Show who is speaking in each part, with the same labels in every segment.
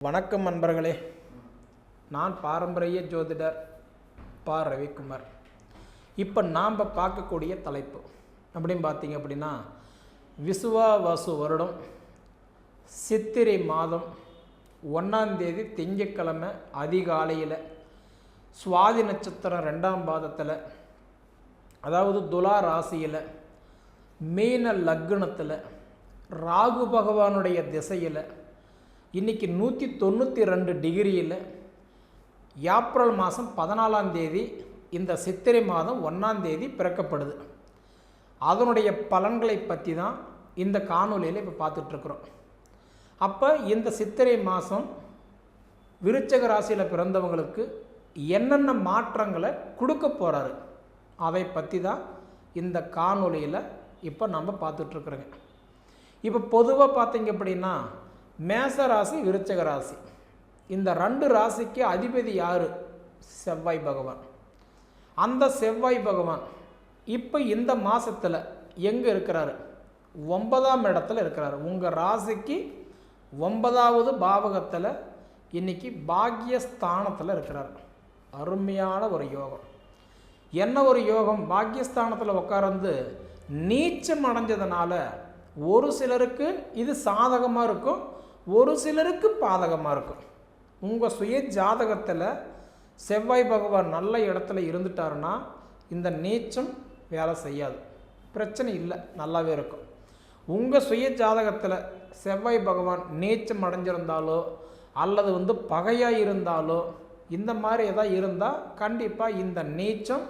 Speaker 1: வணக்கம் நண்பர்களே. நான் பாரம்பரிய ஜோதிடர் பா. ரவிக்குமார். இப்போ நாம் பார்க்கக்கூடிய தலைப்பு அப்படின்னு பார்த்தீங்க அப்படின்னா விசுவாவாசு வருடம் சித்திரை மாதம் ஒன்றாந்தேதி திங்கக்கிழமை அதிகாலையில் சுவாதி நட்சத்திரம் ரெண்டாம் பாதத்தில் அதாவது துலா ராசியில் மீன லக்னத்தில் ராகு பகவானுடைய திசையில் இன்னைக்கு நூற்றி தொண்ணூற்றி ரெண்டு டிகிரியில் ஏப்ரல் மாதம் பதினாலாம் தேதி இந்த சித்திரை மாதம் ஒன்றாம் தேதி பிறக்கப்படுது. அதனுடைய பலன்களை பற்றி தான் இந்த காணொலியில் இப்போ பார்த்துட்ருக்குறோம் அப்போ இந்த சித்திரை மாதம் விருச்சக ராசியில் பிறந்தவங்களுக்கு என்னென்ன மாற்றங்களை கொடுக்க போகிறாரு அதை பற்றி தான் இந்த காணொலியில் இப்போ நம்ம பார்த்துட்ருக்குறோங்க இப்போ பொதுவாக பார்த்தீங்க அப்படின்னா மேச ராசி விருச்சக ராசி இந்த ரெண்டு ராசிக்கு அதிபதி யார்? செவ்வாய் பகவான். அந்த செவ்வாய் பகவான் இப்போ இந்த மாதத்தில் எங்கே இருக்கிறாரு? ஒன்பதாம் இடத்துல இருக்கிறாரு. உங்கள் ராசிக்கு ஒன்பதாவது பாவகத்தில் இன்னைக்கு பாக்யஸ்தானத்தில் இருக்கிறார். அருமையான ஒரு யோகம். என்ன ஒரு யோகம்? பாக்யஸ்தானத்தில் உட்கார்ந்து நீச்சம் அடைஞ்சதுனால ஒரு சிலருக்கு இது சாதகமாக இருக்கும் ஒரு சிலருக்கு பாதகமாக இருக்கும். உங்கள் சுய ஜாதகத்தில் செவ்வாய் பகவான் நல்ல இடத்துல இருந்துட்டாருன்னா இந்த நீச்சம் வேலை செய்யாது. பிரச்சனை இல்லை நல்லாவே இருக்கும். உங்கள் சுய ஜாதகத்தில் செவ்வாய் பகவான் நீச்சம் அடைஞ்சிருந்தாலோ அல்லது வந்து பகையாக இருந்தாலோ இந்த மாதிரி எதாவது இருந்தால் கண்டிப்பாக இந்த நீச்சம்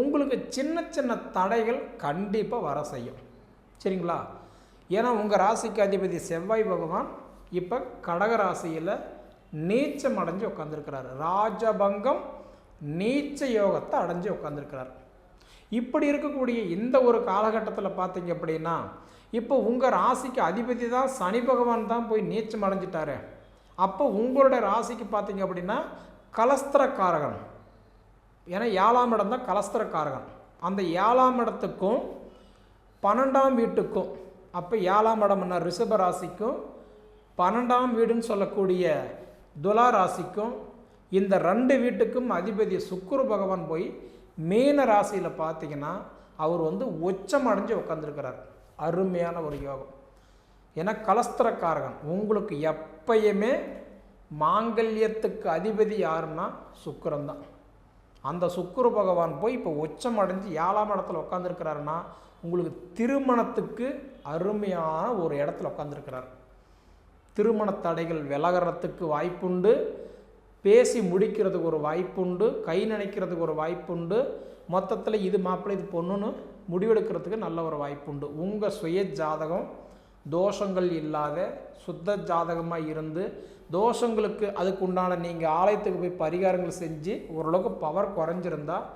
Speaker 1: உங்களுக்கு சின்ன சின்ன தடைகள் கண்டிப்பாக வர செய்யும். சரிங்களா? ஏன்னா உங்கள் ராசிக்கு அதிபதி செவ்வாய் பகவான் இப்போ கடக ராசியில் நீச்சம் அடைஞ்சு உட்காந்துருக்கிறார் ராஜபங்கம் நீச்ச யோகத்தை அடைஞ்சு உட்காந்துருக்கிறார் இப்படி இருக்கக்கூடிய இந்த ஒரு காலகட்டத்தில் பார்த்தீங்க அப்படின்னா இப்போ உங்கள் ராசிக்கு அதிபதி தான் சனி பகவான் தான் போய் நீச்சம் அடைஞ்சிட்டாரு. அப்போ உங்களுடைய ராசிக்கு பார்த்தீங்க அப்படின்னா கலஸ்திரக்காரகன். ஏன்னா ஏழாம் இடம் தான் கலஸ்திரக்காரகன். அந்த ஏழாம் இடத்துக்கும் பன்னெண்டாம் வீட்டுக்கும் அப்போ ஏழாம் இடம்னா ரிஷப ராசிக்கும் பன்னெண்டாம் வீடுன்னு சொல்லக்கூடிய துலா ராசிக்கும் இந்த ரெண்டு வீட்டுக்கும் அதிபதி சுக்குரு பகவான் போய் மீன ராசியில் பார்த்தீங்கன்னா அவர் வந்து உச்சம் அடைஞ்சு உட்காந்துருக்கிறார் அருமையான ஒரு யோகம். ஏன்னா கலஸ்திரக்காரகன். உங்களுக்கு எப்பயுமே மாங்கல்யத்துக்கு அதிபதி யாருன்னா சுக்கிரன் தான். அந்த சுக்குரு பகவான் போய் இப்போ உச்சம் அடைஞ்சு ஏழாம் இடத்துல உட்காந்துருக்கிறாருன்னா உங்களுக்கு திருமணத்துக்கு அருமையான ஒரு இடத்துல உட்காந்துருக்கிறார் திருமண தடைகள் விலகிறதுக்கு வாய்ப்புண்டு. பேசி முடிக்கிறதுக்கு ஒரு வாய்ப்புண்டு. கை நினைக்கிறதுக்கு ஒரு வாய்ப்புண்டு. மொத்தத்தில் இது மாப்பிள்ளை இது பொண்ணுன்னு முடிவெடுக்கிறதுக்கு நல்ல ஒரு வாய்ப்புண்டு. உங்கள் சுய ஜாதகம் தோஷங்கள் இல்லாத சுத்த ஜாதகமாக இருந்து தோஷங்களுக்கு அதுக்கு உண்டான நீங்கள் ஆலயத்துக்கு போய் பரிகாரங்கள் செஞ்சு ஓரளவுக்கு பவர் குறைஞ்சிருந்தால்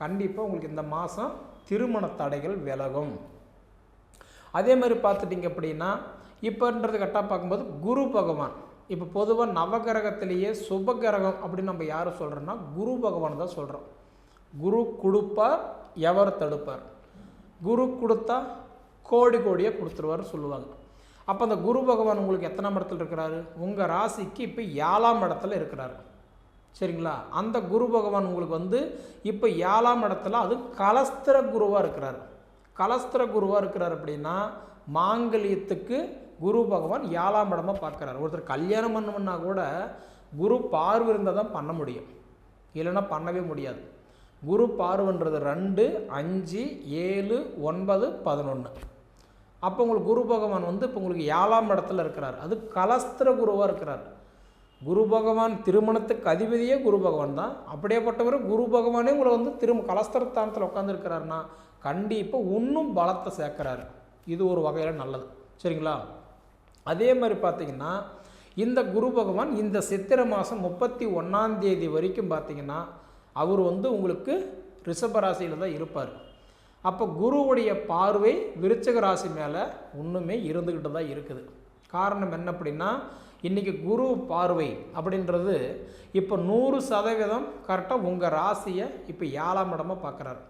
Speaker 1: கண்டிப்பாக உங்களுக்கு இந்த மாதம் திருமண தடைகள் விலகும். அதே மாதிரி பார்த்துட்டிங்க அப்படின்னா இப்போன்றது கரெக்டாக பார்க்கும்போது குரு பகவான். இப்போ பொதுவாக நவகிரகத்திலேயே சுபகிரகம் அப்படின்னு நம்ம யார் சொல்கிறோன்னா குரு பகவான் தான் சொல்கிறோம் குரு கொடுப்பார் எவர் தடுப்பார். குரு கொடுத்தா கோடி கோடியாக கொடுத்துருவார்னு சொல்லுவாங்க. அப்போ அந்த குரு பகவான் உங்களுக்கு எத்தனாம் இடத்துல இருக்கிறாரு? உங்கள் ராசிக்கு இப்போ ஏழாம் இடத்துல இருக்கிறாரு. சரிங்களா? அந்த குரு பகவான் உங்களுக்கு வந்து இப்போ ஏழாம் இடத்துல அது கலஸ்திர குருவாக இருக்கிறார். கலஸ்திர குருவாக இருக்கிறார் அப்படின்னா மாங்கல்யத்துக்கு குரு பகவான் ஏழாம் இடமாக பார்க்குறாரு. ஒருத்தர் கல்யாணம் பண்ணணும்னா கூட குரு பார்வை இருந்தால் தான் பண்ண முடியும். இல்லைன்னா பண்ணவே முடியாது. குரு பார்வைன்றது ரெண்டு அஞ்சு ஏழு ஒன்பது பதினொன்று அப்போ உங்களுக்கு குரு பகவான் வந்து இப்போ உங்களுக்கு ஏழாம் இடத்துல இருக்கிறார். அது கலஸ்திர குருவாக இருக்கிறார். குரு பகவான் திருமணத்துக்கு அதிபதியே குரு பகவான் தான். அப்படியேப்பட்டவர் குரு பகவானே உங்களை வந்து திரும்ப கலஸ்திரத்தானத்தில் உட்காந்துருக்கிறாருன்னா கண்டிப்பாக இன்னும் பலத்தை சேர்க்குறாரு. இது ஒரு வகையில் நல்லது. சரிங்களா? அதே மாதிரி பார்த்தீங்கன்னா இந்த குரு பகவான் இந்த சித்திரை மாதம் முப்பத்தி ஒன்றாந்தேதி வரைக்கும் பார்த்திங்கன்னா அவர் வந்து உங்களுக்கு ரிஷபராசியில் தான் இருப்பார். அப்போ குருவுடைய பார்வை விருச்சக ராசி மேலே இன்னுமே இருந்துக்கிட்டு தான் இருக்குது. காரணம் என்ன அப்படின்னா இன்றைக்கி குரு பார்வை அப்படின்றது இப்போ நூறு சதவீதம் கரெக்டாக உங்கள் ராசியை இப்போ ஏழாம் இடமாக பார்க்குறாரு.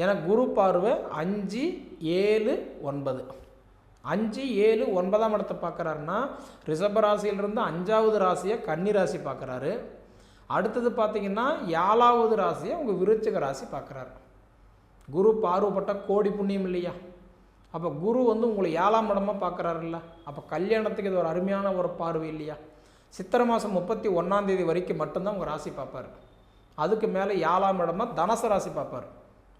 Speaker 1: ஏன்னா குரு பார்வை அஞ்சு ஏழு ஒன்பது. அஞ்சு ஏழு ஒன்பதாம் இடத்தை பார்க்குறாருன்னா ரிஷப ராசியிலிருந்து அஞ்சாவது ராசியை கன்னி ராசி பார்க்குறாரு. அடுத்தது பார்த்தீங்கன்னா ஏழாவது ராசியை உங்கள் விருச்சிக ராசி பார்க்குறாரு. குரு பார்வைப்பட்ட கோடி புண்ணியம் இல்லையா? அப்போ குரு வந்து உங்களை ஏழாம் இடமாக பார்க்குறாருல்ல. அப்போ கல்யாணத்துக்கு இது ஒரு அருமையான ஒரு பார்வை இல்லையா? சித்திரை மாதம் முப்பத்தி ஒன்றாம் தேதி வரைக்கும் மட்டும்தான் உங்கள் ராசி பார்ப்பார். அதுக்கு மேலே ஏழாம் இடமா தனசு ராசி பார்ப்பார்.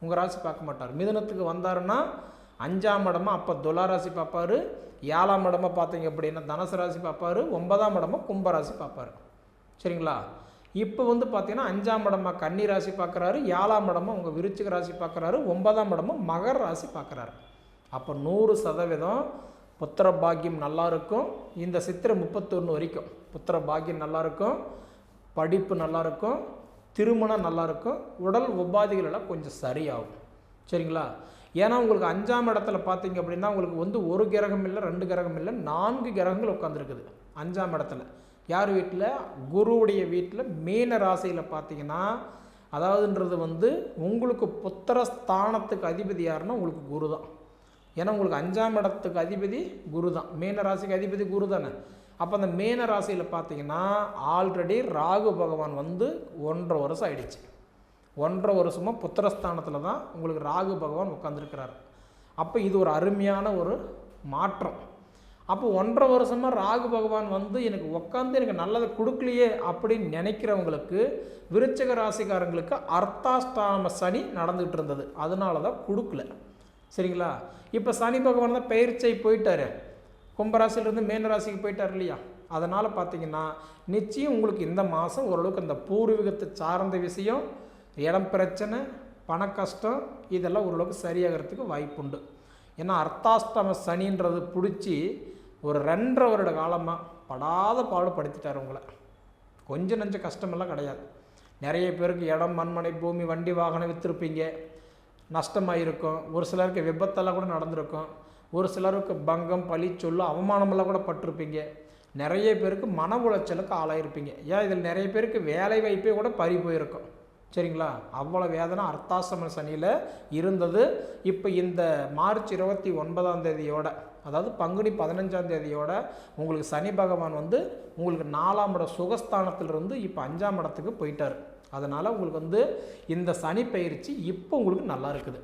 Speaker 1: உங்கள் ராசி பார்க்க மாட்டார். மிதனத்துக்கு வந்தாருன்னா அஞ்சாம் இடமா அப்போ துளாராசி ராசி பார்ப்பாரு. ஏழாம் இடமா பார்த்தீங்க அப்படின்னா தனுசு ராசி பார்ப்பாரு. ஒன்பதாம் இடமா கும்பராசி பார்ப்பார். பார்ப்பாரு சரிங்களா? இப்போ வந்து பார்த்தீங்கன்னா அஞ்சாம் இடமா கன்னி ராசி பார்க்குறாரு. ஏழாம் இடமா உங்கள் விருச்சிக ராசி பார்க்குறாரு. ஒன்பதாம் இடமா மகர ராசி பார்க்குறாரு. அப்போ நூறு சதவீதம் புத்திர பாக்கியம் நல்லா இருக்கும். இந்த சித்திரை முப்பத்தொன்று வரைக்கும் புத்திர பாக்கியம் நல்லா இருக்கும். படிப்பு நல்லா இருக்கும். திருமணம் நல்லாயிருக்கும் உடல் உபாதைகள் எல்லாம் கொஞ்சம் சரியாகும். சரிங்களா? ஏன்னா உங்களுக்கு அஞ்சாம் இடத்துல பார்த்தீங்க அப்படின்னா உங்களுக்கு வந்து ஒரு கிரகம் இல்லை ரெண்டு கிரகம் இல்லை நான்கு கிரகங்கள் உட்காந்துருக்குது அஞ்சாம் இடத்துல. யார் வீட்டில்? குருவுடைய வீட்டில் மீன ராசியில் பார்த்தீங்கன்னா அதாவதுன்றது வந்து உங்களுக்கு புத்திர ஸ்தானத்துக்கு அதிபதி யாருன்னா உங்களுக்கு குரு தான் ஏன்னா உங்களுக்கு அஞ்சாம் இடத்துக்கு அதிபதி குரு தான் மீன ராசிக்கு அதிபதி குரு தானே அப்போ அந்த மீன ராசியில் பார்த்தீங்கன்னா ஆல்ரெடி ராகு பகவான் வந்து ஒன்றரை வருஷம் ஆயிடுச்சு. ஒன்றரை வருஷமாக புத்திரஸ்தானத்தில் தான் உங்களுக்கு ராகு பகவான் உட்காந்துருக்கிறார் அப்போ இது ஒரு அருமையான ஒரு மாற்றம். அப்போ ஒன்றரை வருஷமாக ராகு பகவான் வந்து எனக்கு உட்காந்து எனக்கு நல்லதை கொடுக்கலையே அப்படின்னு நினைக்கிறவங்களுக்கு விருச்சக ராசிக்காரங்களுக்கு அர்த்தாஸ்தாம சனி நடந்துகிட்டு இருந்தது. அதனால தான் கொடுக்கல. சரிங்களா? இப்போ சனி பகவான் தான் பயிற்சியை போயிட்டாரு. கும்பராசிலிருந்து மேன ராசிக்கு போயிட்டார் இல்லையா? அதனால் பார்த்தீங்கன்னா நிச்சயம் உங்களுக்கு இந்த மாதம் ஓரளவுக்கு அந்த பூர்வீகத்தை சார்ந்த விஷயம் இடம் பிரச்சனை பண கஷ்டம் இதெல்லாம் ஓரளவுக்கு சரியாகிறதுக்கு வாய்ப்புண்டு. ஏன்னா அர்த்தாஷ்டம சனின்றது பிடிச்சி ஒரு ரெண்டரை வருட காலமாக படாத பாடுபடுத்திட்டார் உங்களை. கொஞ்சம் நஞ்ச கஷ்டமெல்லாம் கிடையாது. நிறைய பேருக்கு இடம் மண்மனை பூமி வண்டி வாகனம் விற்றுருப்பீங்க நஷ்டமாக இருக்கும் ஒரு சிலருக்கு விபத்தெல்லாம் கூட நடந்திருக்கும். ஒரு சிலருக்கு பங்கம் பழி சொல்லு அவமானமெல்லாம் கூட பட்டிருப்பீங்க. நிறைய பேருக்கு மன உளைச்சலுக்கு ஆளாயிருப்பீங்க. ஏன்? இதில் நிறைய பேருக்கு வேலை வாய்ப்பே கூட பறி போயிருக்கும். சரிங்களா? அவ்வளோ வேதனை அர்த்தாசம சனியில் இருந்தது. இப்போ இந்த மார்ச் இருபத்தி ஒன்பதாம் தேதியோட அதாவது பங்குனி பதினஞ்சாம் தேதியோட உங்களுக்கு சனி பகவான் வந்து உங்களுக்கு நாலாம் இட சுகஸ்தானத்திலிருந்து இப்போ அஞ்சாம் இடத்துக்கு போயிட்டார். அதனால் உங்களுக்கு வந்து இந்த சனி பயிற்சி இப்போ உங்களுக்கு நல்லா இருக்குது.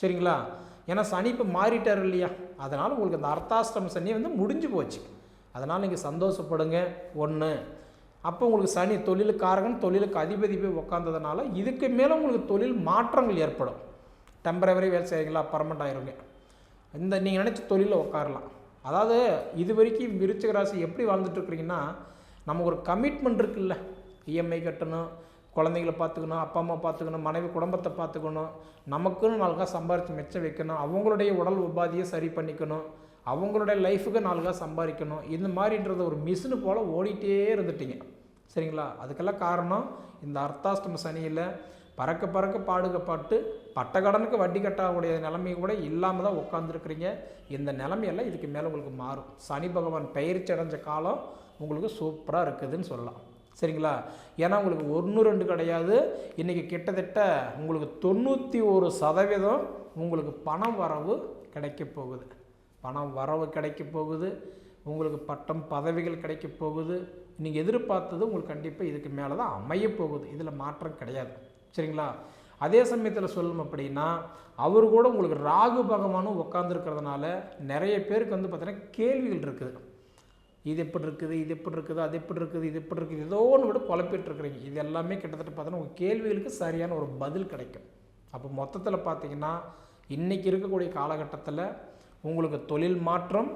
Speaker 1: சரிங்களா? ஏன்னா சனி இப்போ மாறிட்டார் இல்லையா? அதனால் உங்களுக்கு அந்த அர்த்தாஷ்டம சனி வந்து முடிஞ்சு போச்சு. அதனால் நீங்கள் சந்தோஷப்படுங்க. ஒன்று அப்போ உங்களுக்கு சனி தொழிலுக்காரகன் தொழிலுக்கு அதிபதி போய் உக்காந்ததுனால இதுக்கு மேலே உங்களுக்கு தொழில் மாற்றங்கள் ஏற்படும். டெம்பரவரி வேலை செய்கிறீங்களா பர்மனெண்ட் ஆயிருங்க இந்த நீங்கள் நினச்ச தொழிலில் உட்காரலாம் அதாவது இது வரைக்கும் விருச்சிக ராசி எப்படி வாழ்ந்துட்டுருக்குறீங்கன்னா நமக்கு ஒரு கமிட்மெண்ட் இருக்குல்ல. இஎம்ஐ கட்டணும் குழந்தைங்களை பார்த்துக்கணும் அப்பா அம்மா பார்த்துக்கணும் மனைவி குடும்பத்தை பார்த்துக்கணும். நமக்குன்னு நாலு சம்பாரித்து மிச்சம் வைக்கணும். அவங்களுடைய உடல் உபாதியை சரி பண்ணிக்கணும். அவங்களுடைய லைஃபுக்கு நாலு சம்பாதிக்கணும். இந்த மாதிரின்றது ஒரு மிஷினு போல் ஓடிட்டே இருந்துட்டீங்க. சரிங்களா? அதுக்கெல்லாம் காரணம் இந்த அர்த்தாஷ்டம சனியில் பறக்க பறக்க பாடுகப்பட்டு பட்டக்கடனுக்கு வட்டி கட்டக்கூடிய நிலைமை கூட இல்லாமல் தான் உட்காந்துருக்குறீங்க இந்த நிலைமையெல்லாம் இதுக்கு மேலே உங்களுக்கு மாறும். சனி பகவான் பயிற்சி அடைஞ்ச காலம் உங்களுக்கு சூப்பராக இருக்குதுன்னு சொல்லலாம். சரிங்களா? ஏன்னா உங்களுக்கு ஒன்று ரெண்டு கிடையாது. இன்றைக்கி கிட்டத்தட்ட உங்களுக்கு தொண்ணூற்றி ஒரு சதவீதம் உங்களுக்கு பணம் வரவு கிடைக்க போகுது. பணம் வரவு கிடைக்க போகுது. உங்களுக்கு பட்டம் பதவிகள் கிடைக்க போகுது. நீங்கள் எதிர்பார்த்தது உங்களுக்கு கண்டிப்பாக இதுக்கு மேலே தான் அமைய போகுது. இதில் மாற்றம் கிடையாது. சரிங்களா? அதே சமயத்தில் சொல்லணும் அப்படின்னா அவர் கூட உங்களுக்கு ராகு பகவானும் உட்காந்துருக்கிறதுனால நிறைய பேருக்கு வந்து பார்த்தீங்கன்னா கேள்விகள் இருக்குது. இது எப்படி இருக்குது? இது எப்படி இருக்குது? அது எப்படி இருக்குது? இது எப்படி இருக்குது? ஏதோ ஒன்று விட குழப்பிட்டு இருக்கிறீங்க. இது எல்லாமே கிட்டத்தட்ட பார்த்தோன்னா உங்கள் கேள்விகளுக்கு சரியான ஒரு பதில் கிடைக்கும். அப்போ மொத்தத்தில் பார்த்தீங்கன்னா இன்றைக்கி இருக்கக்கூடிய காலகட்டத்தில் உங்களுக்கு தொழில் மாற்றம்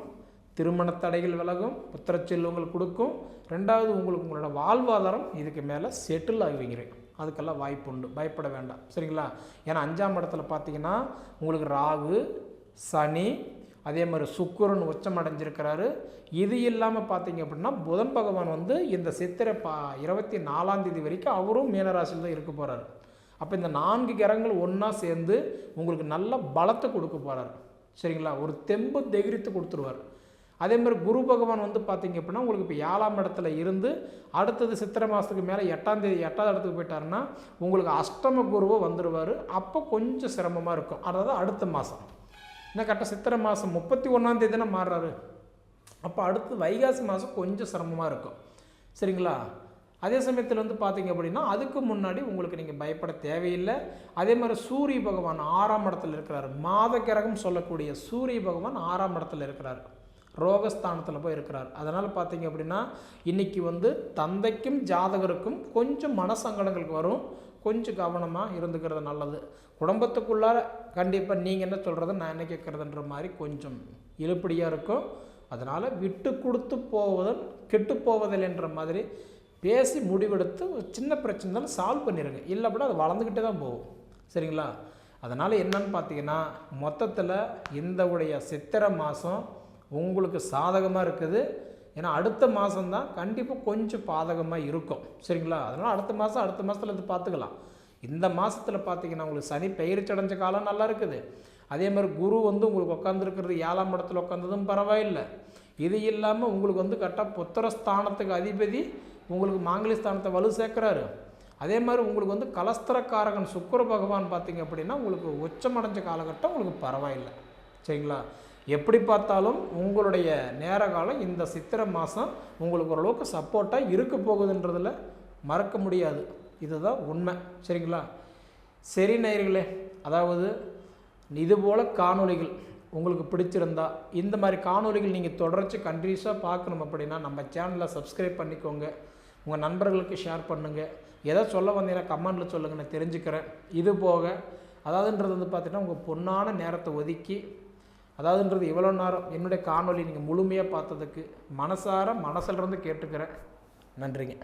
Speaker 1: திருமண தடைகள் விலகும் புத்திர செல்வங்கள் கொடுக்கும். ரெண்டாவது உங்களுக்கு உங்களோட வாழ்வாதாரம் இதுக்கு மேலே செட்டில் ஆகுவீங்க. அதுக்கெல்லாம் வாய்ப்பு உண்டு. பயப்பட வேண்டாம். சரிங்களா? ஏன்னா அஞ்சாம் இடத்துல பார்த்தீங்கன்னா உங்களுக்கு ராகு சனி அதே மாதிரி சுக்குரன் உச்சம் அடைஞ்சிருக்கிறாரு இது இல்லாமல் பார்த்தீங்க அப்படின்னா புதன் பகவான் வந்து இந்த சித்திரை பா இருபத்தி நாலாம் தேதி வரைக்கும் அவரும் மீனராசியில் தான் இருக்க போகிறாரு அப்போ இந்த நான்கு கிரகங்கள் ஒன்றா சேர்ந்து உங்களுக்கு நல்ல பலத்தை கொடுக்க போகிறாரு சரிங்களா? ஒரு தெம்பு தைரியத்தை கொடுத்துருவார். அதே மாதிரி குரு பகவான் வந்து பார்த்தீங்க அப்படின்னா உங்களுக்கு இப்போ ஏழாம் இடத்துல இருந்து அடுத்தது சித்திரை மாதத்துக்கு மேலே எட்டாம் தேதி எட்டாவது இடத்துக்கு போயிட்டாருன்னா உங்களுக்கு அஷ்டம குருவை வந்துடுவார் அப்போ கொஞ்சம் சிரமமாக இருக்கும். அதாவது அடுத்த மாதம் இன்னும் கரெக்டாக சித்திரை மாதம் முப்பத்தி ஒன்றாந்தேதி தானே மாறுறாரு. அப்போ அடுத்து வைகாசி மாதம் கொஞ்சம் சிரமமாக இருக்கும். சரிங்களா? அதே சமயத்தில் வந்து பார்த்தீங்க அப்படின்னா அதுக்கு முன்னாடி உங்களுக்கு நீங்கள் பயப்பட தேவையில்லை. அதே மாதிரி சூரிய பகவான் ஆறாம் இடத்துல இருக்கிறார். மாத கிரகம் சொல்லக்கூடிய சூரிய பகவான் ஆறாம் இடத்துல இருக்கிறார். ரோகஸ்தானத்தில் போய் இருக்கிறார். அதனால் பார்த்தீங்க அப்படின்னா இன்றைக்கி வந்து தந்தைக்கும் ஜாதகருக்கும் கொஞ்சம் மனசங்கடங்களுக்கு வரும். கொஞ்சம் கவனமாக இருந்துக்கிறது நல்லது. குடும்பத்துக்குள்ளார கண்டிப்பாக நீங்கள் என்ன சொல்கிறது நான் என்ன கேட்குறதுன்ற மாதிரி கொஞ்சம் இழுப்படியாக இருக்கும். அதனால் விட்டு கொடுத்து போவதன் கெட்டு போவதில் என்ற மாதிரி பேசி முடிவெடுத்து ஒரு சின்ன பிரச்சனை தான் சால்வ் பண்ணிடுங்க இல்லை அப்படின்னா அது வளர்ந்துக்கிட்டே தான் போகும். சரிங்களா? அதனால் என்னன்னு பார்த்தீங்கன்னா மொத்தத்தில் இந்த உடைய சித்திரை மாதம் உங்களுக்கு சாதகமாக இருக்குது. ஏன்னா அடுத்த மாதம்தான் கண்டிப்பாக கொஞ்சம் பாதகமாக இருக்கும். சரிங்களா? அதனால் அடுத்த மாதம் அடுத்த மாதத்தில் இது பார்த்துக்கலாம் இந்த மாதத்தில் பார்த்தீங்கன்னா உங்களுக்கு சனி பெயர்ச்சடைஞ்ச காலம் நல்லா இருக்குது. அதே மாதிரி குரு வந்து உங்களுக்கு உட்காந்துருக்கிறது ஏழாம் இடத்துல உட்காந்ததும் பரவாயில்லை. இது இல்லாமல் உங்களுக்கு வந்து கரெக்டாக புத்திரஸ்தானத்துக்கு அதிபதி உங்களுக்கு மாங்கலி ஸ்தானத்தை வலு சேர்க்குறாரு. அதே மாதிரி உங்களுக்கு வந்து கலஸ்திரக்காரகன் சுக்கர பகவான் பார்த்தீங்க அப்படின்னா உங்களுக்கு உச்சமடைஞ்ச காலகட்டம் உங்களுக்கு பரவாயில்லை. சரிங்களா? எப்படி பார்த்தாலும் உங்களுடைய நேர காலம் இந்த சித்திரை மாதம் உங்களுக்கு ஓரளவுக்கு சப்போர்ட்டாக இருக்க போகுதுன்றதில் மறக்க முடியாது. இதுதான் உண்மை. சரிங்களா? சரி நேயர்களே அதாவது இதுபோல் காணொளிகள் உங்களுக்கு பிடிச்சிருந்தா இந்த மாதிரி காணொளிகள் நீங்கள் தொடர்ச்சி கண்டினியூஸாக பார்க்கணும் அப்படின்னா நம்ம சேனலை சப்ஸ்கிரைப் பண்ணிக்கோங்க. உங்கள் நண்பர்களுக்கு ஷேர் பண்ணுங்கள் எதை சொல்ல வந்தீங்கன்னா கமெண்டில் சொல்லுங்கள் நான் தெரிஞ்சுக்கிறேன். இது போக அதாவதுன்றது வந்து பார்த்திங்கன்னா உங்கள் பொண்ணான நேரத்தை ஒதுக்கி அதாவதுன்றது இவ்வளோ நேரம் என்னுடைய காணொலி நீங்கள் முழுமையாக பார்த்ததுக்கு மனசார மனசிலிருந்து கேட்டுக்கிறேன். நன்றிங்க.